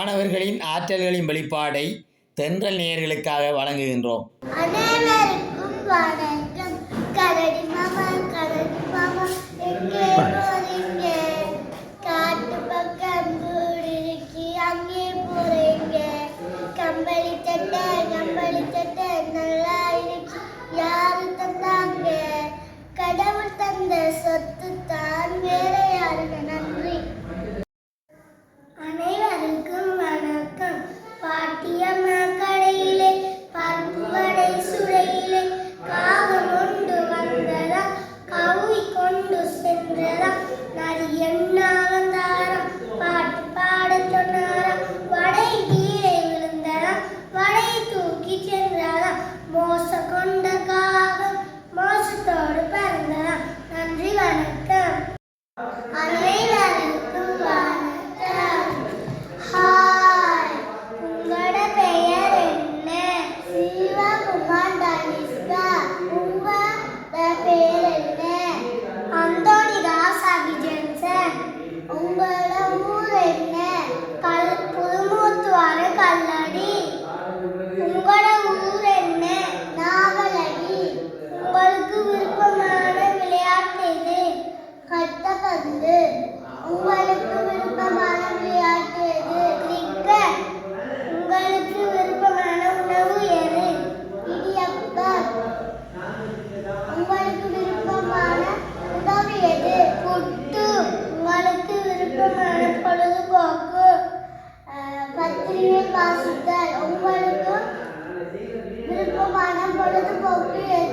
மாணவர்களின் ஆற்றல்களின் வெளிப்பாடை தென்றல் நேயர்களுக்காக வழங்குகின்றோம். வாசித்தல் உங்களுக்கும் விருப்பமான பொழுதுபோக்கு எது